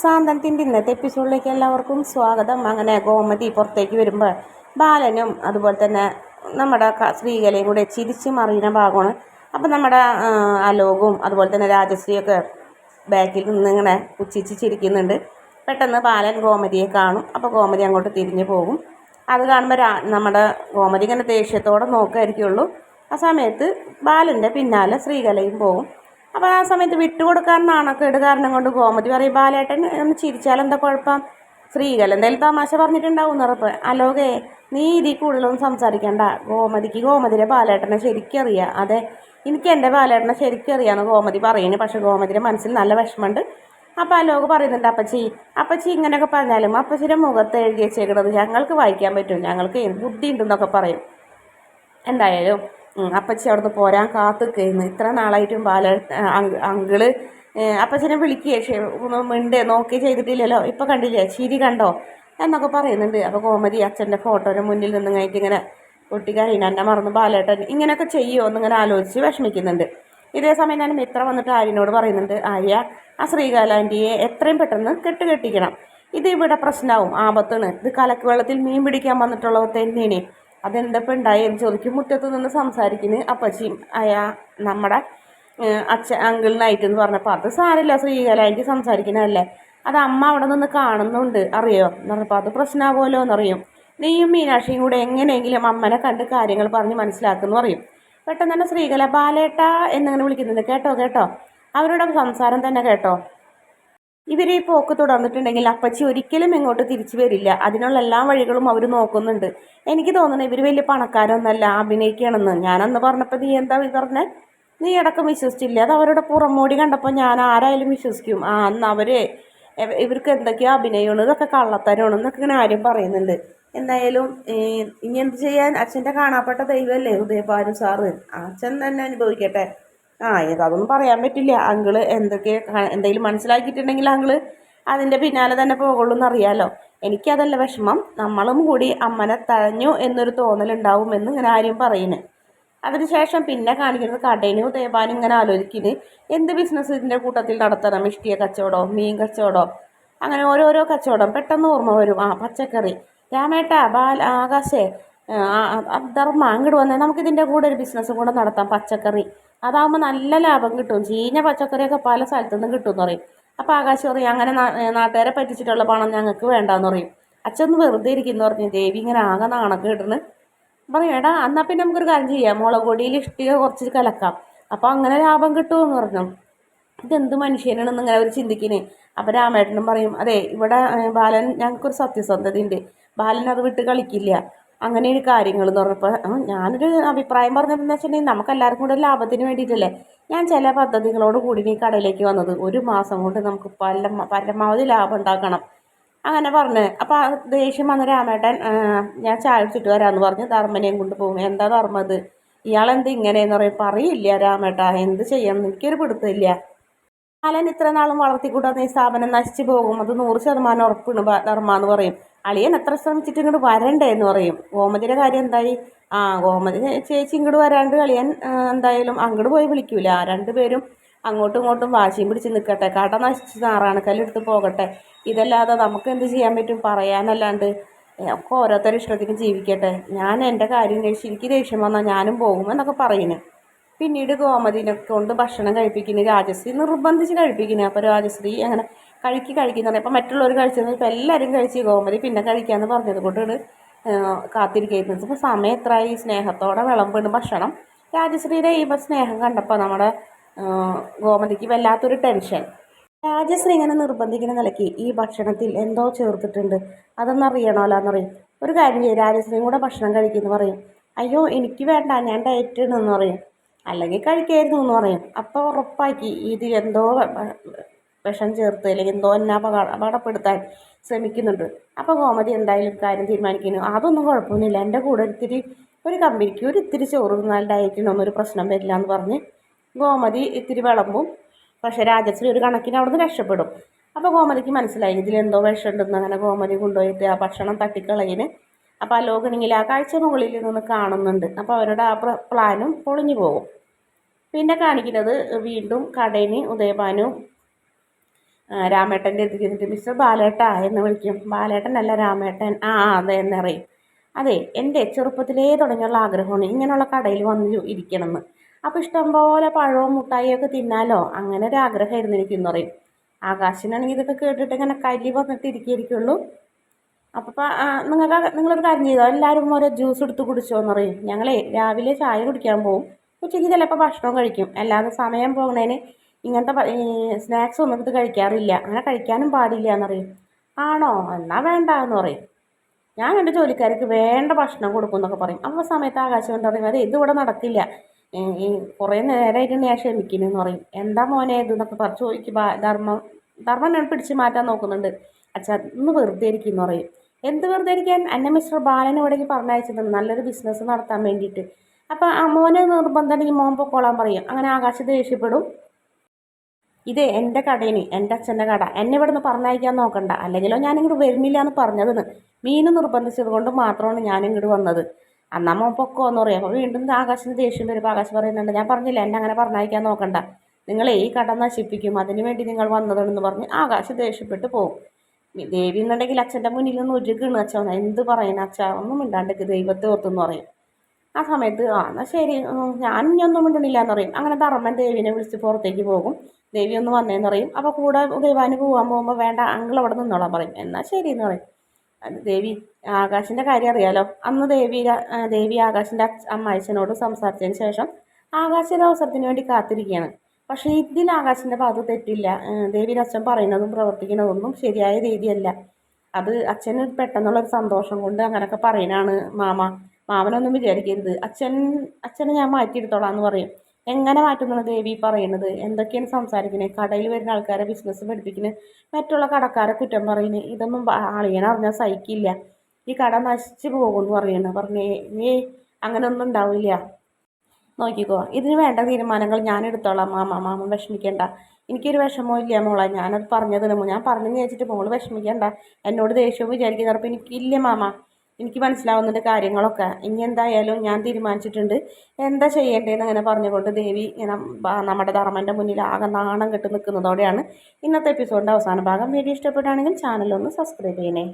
സാന്തനത്തിന്റെ ഇന്നത്തെ എപ്പിസോഡിലേക്ക് എല്ലാവർക്കും സ്വാഗതം. അങ്ങനെ ഗോമതി പുറത്തേക്ക് വരുമ്പോൾ ബാലനും അതുപോലെ തന്നെ നമ്മുടെ സ്ത്രീകളെയും കൂടെ ചിരിച്ച് മറിയുന്ന ഭാഗമാണ്. അപ്പം നമ്മുടെ അലോകും അതുപോലെ തന്നെ രാജശ്രീയൊക്കെ ബാക്കിൽ നിന്ന് ഇങ്ങനെ പുച്ഛിച്ച് ചിരിക്കുന്നുണ്ട്. പെട്ടെന്ന് ബാലൻ ഗോമതിയെ കാണും. അപ്പോൾ ഗോമതി അങ്ങോട്ട് തിരിഞ്ഞു പോകും. അത് കാണുമ്പോൾ രാ നമ്മുടെ ഗോമതി ഇങ്ങനെ ദേഷ്യത്തോടെ നോക്കായിരിക്കുള്ളൂ. ആ സമയത്ത് ബാലന്റെ പിന്നാലെ ശ്രീകലയും പോകും. അപ്പോൾ ആ സമയത്ത് വിട്ടുകൊടുക്കാൻ നാണക്കേട് കാരണം കൊണ്ട് ഗോമതി പറയും ബാലേട്ടൻ ഒന്ന് ചിരിച്ചാൽ എന്താ കുഴപ്പം? സ്ത്രീകൾ എന്തായാലും തമാശ പറഞ്ഞിട്ടുണ്ടാവും ഉറപ്പ്. അലോകേ നീ ഇതിൽ കൂടുതലൊന്നും സംസാരിക്കണ്ട. ഗോമതിക്ക് ഗോമതിയുടെ ബാലേട്ടനെ ശരിക്കറിയാം അതെ എനിക്ക് എന്റെ ബാലേട്ടനെ ശരിക്കറിയാമെന്ന് ഗോമതി പറയുന്നു. പക്ഷേ ഗോമതിയുടെ മനസ്സിൽ നല്ല വിഷമമുണ്ട്. അപ്പോൾ അലോക് പറയുന്നുണ്ട് അപ്പച്ചി അപ്പച്ചി ഇങ്ങനെയൊക്കെ പറഞ്ഞാലും അപ്പച്ചിയുടെ മുഖത്ത് എഴുതി വെച്ചേക്കണത് ഞങ്ങൾക്ക് വായിക്കാൻ പറ്റും. ഞങ്ങൾക്ക് ബുദ്ധി ഉണ്ടെന്നൊക്കെ പറയും. എന്തായാലും അപ്പച്ചി അവിടുന്ന് പോരാൻ കാത്തു നിൽക്കുന്നു ഇത്ര നാളായിട്ടും ബാല അങ്- അങ്കിൾ അപ്പച്ചനെ വിളിക്കുകയെ. മിണ്ടേ നോക്കി ചെയ്തിട്ടില്ലല്ലോ. ഇപ്പം കണ്ടില്ലേ ചിരി കണ്ടോ? എന്നൊക്കെ പറയുന്നുണ്ട്. അപ്പോൾ കോമതി അച്ഛന്റെ ഫോട്ടോയുടെ മുന്നിൽ നിന്ന് കഴിഞ്ഞിട്ട് ഇങ്ങനെ കുട്ടിക്കാരിന് എന്നെ മറന്ന് ബാലേട്ടൻ ഇങ്ങനെയൊക്കെ ചെയ്യുമോ എന്നിങ്ങനെ ആലോചിച്ച് വിഷമിക്കുന്നുണ്ട്. ഇതേ സമയം ഞാൻ മിത്ര വന്നിട്ട് ആര്യനോട് പറയുന്നുണ്ട് ആര്യ ആ ശ്രീകാലാന്റിയെ എത്രയും പെട്ടെന്ന് കെട്ടുകെട്ടിക്കണം. ഇത് ഇവിടെ പ്രശ്നമാവും ആപത്താണ്. ഇത് കലക്ക് വെള്ളത്തിൽ മീൻ പിടിക്കാൻ വന്നിട്ടുള്ളവർ തന്നെയാണ്. അതെന്തപ്പോൾ ഉണ്ടായി എന്ന് ചോദിക്കും. മുറ്റത്ത് നിന്ന് സംസാരിക്കുന്ന. അപ്പച്ചിയും അയാ നമ്മുടെ അച്ഛ അങ്കിളിനായിട്ട് എന്ന് പറഞ്ഞപ്പോൾ അത് സാരമില്ല ശ്രീകലാന്റി സംസാരിക്കണല്ലേ അത് അമ്മ അവിടെ നിന്ന് കാണുന്നുണ്ട്. അറിയോ? എന്ന് പറഞ്ഞപ്പോൾ അത് പ്രശ്നമാവുമല്ലോ എന്നറിയും. നീയും മീനാക്ഷിയും കൂടെ എങ്ങനെയെങ്കിലും അമ്മനെ കണ്ട് കാര്യങ്ങൾ പറഞ്ഞ് മനസ്സിലാക്കുന്നു പറയും. പെട്ടെന്ന് തന്നെ ശ്രീകല ബാലേട്ട എന്നിങ്ങനെ വിളിക്കുന്നുണ്ട്. കേട്ടോ കേട്ടോ. അവരുടെ സംസാരം തന്നെ കേട്ടോ. ഇവർ ഈ പോക്ക് തുടർന്നിട്ടുണ്ടെങ്കിൽ അപ്പച്ചി ഒരിക്കലും ഇങ്ങോട്ട് തിരിച്ചു വരില്ല. അതിനുള്ള എല്ലാ വഴികളും അവർ നോക്കുന്നുണ്ട്. എനിക്ക് തോന്നുന്നു ഇവർ വലിയ പണക്കാരൊന്നല്ല അഭിനയിക്കണമെന്ന് ഞാനന്ന് പറഞ്ഞപ്പോൾ നീ എന്താ പറഞ്ഞേ? നീ അടക്കം വിശ്വസിച്ചില്ല? അത് അവരുടെ പുറമോടി കണ്ടപ്പോൾ ഞാൻ ആരായാലും വിശ്വസിക്കും. ആ അന്ന് അവർ ഇവർക്ക് എന്തൊക്കെയോ അഭിനയമാണ്? ഇതൊക്കെ കള്ളത്തരമാണ് എന്നൊക്കെ ഇങ്ങനെ ആരും പറയുന്നുണ്ട്. എന്തായാലും ഇനി എന്ത് ചെയ്യാൻ? അച്ഛന്റെ കാണാപ്പെട്ട ദൈവമല്ലേ ഉദയഭാനു സാറ്? അച്ഛൻ തന്നെ അനുഭവിക്കട്ടെ. ആ അതൊന്നും പറയാൻ പറ്റില്ല. അങ്കിൾ എന്തൊക്കെ എന്തെങ്കിലും മനസ്സിലാക്കിയിട്ടുണ്ടെങ്കിൽ അങ്കിൾ അതിന്റെ പിന്നാലെ തന്നെ പോകുള്ളൂ എന്നറിയാലോ. എനിക്കതല്ല വിഷമം. നമ്മളും കൂടി അമ്മനെ തഴഞ്ഞു എന്നൊരു തോന്നലുണ്ടാവുമെന്ന് ഇങ്ങനെ ആരും പറയുന്നത് അതിനുശേഷം പിന്നെ കാണിക്കുന്നത് കടയിനും തേവാനും ഇങ്ങനെ ആലോചിക്കുന്നത് എന്ത് ബിസിനസ് ഇതിന്റെ കൂട്ടത്തിൽ നടത്തണം? ഇഷ്ടിയ കച്ചവടം? മീൻ കച്ചവടം? അങ്ങനെ ഓരോരോ കച്ചവടം. പെട്ടെന്ന് ഓർമ്മ വരും. ആ പച്ചക്കറി. രാമേട്ട ബാൽ ആകാശേ ധർമ്മ അങ്ങോട്ട് വന്നേ. നമുക്കിതിന്റെ കൂടെ ഒരു ബിസിനസ് കൂടെ നടത്താം പച്ചക്കറി. അതാകുമ്പോൾ നല്ല ലാഭം കിട്ടും. ചീഞ്ഞ പച്ചക്കറിയൊക്കെ പല സ്ഥലത്തു നിന്നും കിട്ടും എന്ന് പറയും. അപ്പോൾ ആകാശം പറയും അങ്ങനെ നാട്ടുകാരെ പറ്റിച്ചിട്ടുള്ള പണം ഞങ്ങൾക്ക് വേണ്ടാന്ന് പറയും. അച്ഛൻ വെറുതെ ഇരിക്കുന്നു പറഞ്ഞു. ദേവി ഇങ്ങനെ ആകെ നാണൊക്കെ ഇടുന്നു പറയും എടാ എന്നാൽ പിന്നെ നമുക്കൊരു കാര്യം ചെയ്യാം. മുളക് പൊടിയിൽ ഇഷ്ടിക കുറച്ച് കലക്കാം. അപ്പോൾ അങ്ങനെ ലാഭം കിട്ടുമെന്ന് പറഞ്ഞു. ഇതെന്ത് മനുഷ്യനാണെന്ന് ഇങ്ങനെ അവർ ചിന്തിക്കുന്നേ അപ്പോൾ രാമേട്ടനും പറയും അതെ ഇവിടെ ബാലൻ ഞങ്ങൾക്കൊരു സത്യസന്ധത ഉണ്ട് ബാലൻ അത് വിട്ട് കളിക്കില്ല. അങ്ങനെയൊരു കാര്യങ്ങൾ എന്ന് പറഞ്ഞപ്പോൾ ഞാനൊരു അഭിപ്രായം പറഞ്ഞതെന്ന് വെച്ചിട്ടുണ്ടെങ്കിൽ നമുക്ക് എല്ലാവർക്കും കൂടെ ലാഭത്തിന് വേണ്ടിയിട്ടല്ലേ? ഞാൻ ചില പദ്ധതികളോട് കൂടി ഈ കടയിലേക്ക് വന്നത്. ഒരു മാസം കൊണ്ട് നമുക്ക് പല പരമാവധി ലാഭം ഉണ്ടാക്കണം. അങ്ങനെ പറഞ്ഞു. അപ്പോൾ ദേഷ്യം വന്ന രാമേട്ടൻ ഞാൻ ചായ കുടിച്ചിട്ട് വരാമെന്ന് പറഞ്ഞ് ധർമ്മനെയും കൊണ്ട് പോകും. എന്താ ധർമ്മം അത്? ഇയാളെന്ത് ഇങ്ങനെയെന്ന് പറയും. പറയില്ല രാമേട്ട. എന്ത് ചെയ്യണം എനിക്കൊരു പിടുത്തമില്ല. ബാലൻ ഇത്ര നാളും വളർത്തിക്കൂട്ടാന്ന് ഈ സ്ഥാപനം നശിച്ചു പോകും. അത് നൂറ് ശതമാനം ഉറപ്പാണ് ധർമ്മ എന്ന് പറയും. അളിയൻ എത്ര ശ്രമിച്ചിട്ട് ഇങ്ങോട്ട് വരണ്ടേ എന്ന് പറയും. ഗോമതിയുടെ കാര്യം എന്തായി? ആ ഗോമതി ചേച്ചി ഇങ്ങോട്ട് വരാണ്ട് അളിയൻ എന്തായാലും അങ്ങോട്ട് പോയി വിളിക്കൂല. രണ്ടുപേരും അങ്ങോട്ടും ഇങ്ങോട്ടും വാശിയും പിടിച്ച് നിൽക്കട്ടെ കട നശിച്ച് നാറാണ് കല്ലെടുത്ത് പോകട്ടെ. ഇതല്ലാതെ നമുക്ക് എന്ത് ചെയ്യാൻ പറ്റും? പറയാനല്ലാണ്ട് ഒക്കെ ഓരോരുത്തരുടെ ഇഷ്ടത്തിന് ജീവിക്കട്ടെ. ഞാൻ എന്റെ കാര്യം കഴിച്ച് എനിക്ക് ദേഷ്യം വന്നാൽ ഞാനും പോകും എന്നൊക്കെ പറയുന്നു പിന്നീട് ഗോമതിനെ കൊണ്ട് ഭക്ഷണം കഴിപ്പിക്കുന്നത് രാജശ്രീ നിർബന്ധിച്ച് കഴിപ്പിക്കുന്നത് അപ്പോൾ രാജശ്രീ അങ്ങനെ കഴിക്കി കഴിക്കുന്നുണ്ട് അപ്പോൾ മറ്റുള്ളവർ കഴിച്ചത് ഇപ്പോൾ എല്ലാവരും കഴിച്ച് ഗോമതി പിന്നെ കഴിക്കാമെന്ന് പറഞ്ഞത് കൊണ്ടാണ് കാത്തിരിക്കുന്നത്. ഇപ്പോൾ സമയം എത്രയായി സ്നേഹത്തോടെ വിളമ്പിണ് ഭക്ഷണം. രാജശ്രീയുടെ ഈ സ്നേഹം കണ്ടപ്പോൾ നമ്മുടെ ഗോമതിക്ക് വല്ലാത്തൊരു ടെൻഷൻ രാജശ്രീ ഇങ്ങനെ നിർബന്ധിക്കുന്ന നിലയ്ക്ക് ഈ ഭക്ഷണത്തിൽ എന്തോ ചേർത്തിട്ടുണ്ട്. അതൊന്നും അറിയണമല്ലോ എന്ന് പറയും. ഒരു കാര്യം ചെയ്യും രാജശ്രീയും കൂടെ ഭക്ഷണം കഴിക്കുമെന്ന് പറയും. അയ്യോ എനിക്ക് വേണ്ട ഞാൻ ഡയറ്റ് എന്ന് പറയും. അല്ലെങ്കിൽ കഴിക്കായിരുന്നു എന്ന് പറയും. അപ്പോൾ ഉറപ്പാക്കി ഇതിൽ എന്തോ വിഷം ചേർത്ത് അല്ലെങ്കിൽ എന്തോ എന്നെ അപകട അപകടപ്പെടുത്താൻ ശ്രമിക്കുന്നുണ്ട്. അപ്പോൾ ഗോമതി എന്തായാലും കാര്യം തീരുമാനിക്കുന്നു. അതൊന്നും കുഴപ്പമൊന്നുമില്ല. എന്റെ കൂടെ ഇത്തിരി ഒരു കമ്പനിക്ക് ഒരു ഇത്തിരി ചോറ് തിന്നാൽ ഡയറ്റിനൊന്നും ഒരു പ്രശ്നം വരില്ല എന്ന് പറഞ്ഞ് ഗോമതി ഇത്തിരി വിളമ്പും. പക്ഷേ രാജശ്രീ ഒരു കണക്കിന് അവിടുന്ന് രക്ഷപ്പെടും. അപ്പോൾ ഗോമതിക്ക് മനസ്സിലായി ഇതിലെന്തോ വിഷമുണ്ടെന്ന്. അങ്ങനെ ഗോമതി കൊണ്ടുപോയിട്ട് ആ ഭക്ഷണം തട്ടിക്കളയിന്. അപ്പോൾ ആ ലോകണിങ്ങിൽ ആ കാഴ്ച മുകളിൽ നിന്ന് കാണുന്നുണ്ട്. അപ്പോൾ അവരുടെ ആ പ്ലാനും പൊളിഞ്ഞു പോകും. പിന്നെ കാണിക്കുന്നത് വീണ്ടും കടയിന് ഉദയഭാനും രാമേട്ടന്റെ അടുത്ത് ചെന്നിട്ട് മിസ്റ്റർ ബാലേട്ട എന്ന് വിളിക്കും. ബാലേട്ടനല്ല രാമേട്ടൻ. ആ അതെ എന്നറിയും അതെ എന്റെ ചെറുപ്പത്തിലേ തുടങ്ങിയുള്ള ആഗ്രഹമാണ് ഇങ്ങനെയുള്ള കടയിൽ വന്ന് ഇരിക്കണമെന്ന്. അപ്പോൾ ഇഷ്ടംപോലെ പഴവും മുട്ടായിയൊക്കെ തിന്നാലോ? അങ്ങനെ ഒരു ആഗ്രഹമായിരുന്നു എനിക്കെന്ന് പറയും. ആകാശിനാണെങ്കിൽ ഇതൊക്കെ കേട്ടിട്ട് ഇങ്ങനെ കല്ലി വന്നിട്ട് ഇരിക്കുകയായിരിക്കുള്ളൂ. അപ്പോൾ നിങ്ങൾക്ക് നിങ്ങളൊരു കാര്യം ചെയ്തോ? എല്ലാവരും ഓരോ ജ്യൂസ് എടുത്ത് കുടിച്ചോ എന്ന് പറയും. ഞങ്ങളേ രാവിലെ ചായ കുടിക്കാൻ പോകും ഉച്ചയ്ക്ക് ചിലപ്പോൾ ഭക്ഷണം കഴിക്കും. അല്ലാതെ സമയം പോകുന്നതിന് ഇങ്ങനത്തെ സ്നാക്സ് ഒന്നും എടുത്ത് കഴിക്കാറില്ല. അങ്ങനെ കഴിക്കാനും പാടില്ല എന്നറിയും. ആണോ? എന്നാൽ വേണ്ട എന്ന് പറയും. ഞാൻ എന്റെ ജോലിക്കാർക്ക് വേണ്ട ഭക്ഷണം കൊടുക്കും എന്നൊക്കെ പറയും. അപ്പോൾ സമയത്ത് ആകാശം കൊണ്ട് പറയും അതെ ഇതിവിടെ നടക്കില്ല. ഈ കുറേ നേരമായിട്ട് ഞാൻ ക്ഷമിക്കുന്നു പറയും. എന്താ മോനെ ഇത് എന്നൊക്കെ പറഞ്ഞു ചോദിക്കും ധർമ്മം ധർമ്മം ഞാൻ പിടിച്ച് മാറ്റാൻ നോക്കുന്നുണ്ട്. അച്ഛാ ഇന്ന് വെറുതെ ഇരിക്കുന്നു പറയും. എന്ത് വെറുതെ ഇരിക്കാൻ? എന്നെ മിസ്റ്റർ ബാലൻ ഇവിടേക്ക് പറഞ്ഞയച്ചത് നല്ലൊരു ബിസിനസ് നടത്താൻ വേണ്ടിയിട്ട്. അപ്പോൾ ആ മോനെ ഈ മോൻ പൊക്കോളാൻ പറയും. അങ്ങനെ ആകാശ് ദേഷ്യപ്പെടും ഇത് എന്റെ കടയിന് എന്റെ അച്ഛന്റെ കട. എന്നെ ഇവിടെ നിന്ന് പറഞ്ഞയക്കാൻ നോക്കണ്ട. അല്ലെങ്കിലോ ഞാനിങ്ങോട്ട് വരുന്നില്ല എന്ന് പറഞ്ഞതെന്ന്. മീൻ നിർബന്ധിച്ചത് കൊണ്ട് മാത്രമാണ് ഞാനിങ്ങോട്ട് വന്നത്. അന്നാ മോൻ പൊക്കോ എന്ന് പറയും. അപ്പോൾ വീണ്ടും ആകാശിന് ദേഷ്യം വരുമ്പോൾ ആകാശ് പറയുന്നുണ്ട് ഞാൻ പറഞ്ഞില്ല എന്നെ അങ്ങനെ പറഞ്ഞയക്കാൻ നോക്കണ്ട. നിങ്ങൾ ഈ കട നശിപ്പിക്കും. അതിനു വേണ്ടി നിങ്ങൾ വന്നതാണെന്ന് പറഞ്ഞ് ആകാശ് ദേഷ്യപ്പെട്ട് പോകും ദേവി എന്നുണ്ടെങ്കിൽ അച്ഛന്റെ മുന്നിൽ നിന്ന് ഒരുക്കണ് അച്ഛൻ എന്ത് പറയുന്ന അച്ഛ? ഒന്നും ദൈവത്തെ ദൈവത്തെ ഓർത്തെന്ന് പറയും. ആ സമയത്ത് ആ എന്നാൽ ശരി ഞാൻ ഇനി ഒന്നും മിണ്ടണില്ല എന്ന് പറയും. അങ്ങനെ ധർമ്മൻ ദേവിനെ വിളിച്ച് പുറത്തേക്ക് പോകും. ദേവി ഒന്ന് വന്നേന്ന് പറയും. അപ്പോൾ കൂടെ ദേവാന് പോകാൻ പോകുമ്പോൾ വേണ്ട അങ്കിൾ അവിടെ നിന്നോളാൻ പറയും. എന്നാൽ ശരി എന്ന് പറയും. ദേവി ആകാശിന്റെ കാര്യം അറിയാലോ. അന്ന് ദേവി ദേവി ആകാശിന്റെ അമ്മായിച്ചനോട് സംസാരിച്ചതിന് ശേഷം ആകാശ അവസരത്തിന് വേണ്ടി കാത്തിരിക്കുകയാണ്. പക്ഷേ ഇതിൽ ആകാശിന്റെ ഭാഗത്ത് തെറ്റില്ല. ദേവിയുടെ അച്ഛൻ പറയുന്നതും പ്രവർത്തിക്കുന്നതൊന്നും ശരിയായ രീതിയല്ല. അത് അച്ഛന് പെട്ടെന്നുള്ളൊരു സന്തോഷം കൊണ്ട് അങ്ങനെയൊക്കെ പറയുന്നതാണ് മാമ. മാമനൊന്നും വിചാരിക്കരുത്. അച്ഛൻ അച്ഛനെ ഞാൻ മാറ്റിയെടുത്തോളാം എന്ന് പറയും. എങ്ങനെ മാറ്റുന്നു ദേവി പറയുന്നത് എന്തൊക്കെയാണ് സംസാരിക്കുന്നത് കടയിൽ വരുന്ന ആൾക്കാരെ ബിസിനസ് പഠിപ്പിക്കുന്നത് മറ്റുള്ള കടക്കാരെ കുറ്റം പറയുന്നത് ഇതൊന്നും ആളിയനെ അറിഞ്ഞാൽ സഹിക്കില്ല. ഈ കട നശിച്ചു പോകുമെന്ന് പറയുന്നു പറഞ്ഞേ ഏ അങ്ങനെ ഒന്നും ഉണ്ടാവില്ല. നോക്കിക്കോ ഇതിന് വേണ്ട തീരുമാനങ്ങൾ ഞാൻ എടുത്തോളാം. മാമ മാമൻ വിഷമിക്കേണ്ട. എനിക്കൊരു വിഷമവും ഇല്ല മോളെ. ഞാനത് പറഞ്ഞതിന് ഞാൻ പറഞ്ഞെന്ന് വെച്ചിട്ട് മോൾ വിഷമിക്കേണ്ട. എന്നോട് ദേഷ്യവും വിചാരിക്കുന്നപ്പോൾ എനിക്കില്ല മാമ. എനിക്ക് മനസ്സിലാവുന്നുണ്ട് കാര്യങ്ങളൊക്കെ. ഇനി എന്തായാലും ഞാൻ തീരുമാനിച്ചിട്ടുണ്ട്. എന്താ ചെയ്യേണ്ടതെന്ന് അങ്ങനെ പറഞ്ഞുകൊണ്ട് ദേവി നമ്മുടെ ധർമ്മന്റെ മുന്നിൽ ആകെ നാണം കെട്ട് നിൽക്കുന്നതോടെയാണ് ഇന്നത്തെ എപ്പിസോഡിന്റെ അവസാന ഭാഗം. വീഡിയോ ഇഷ്ടപ്പെടുകയാണെങ്കിൽ ചാനലൊന്ന് സബ്സ്ക്രൈബ് ചെയ്യണേ.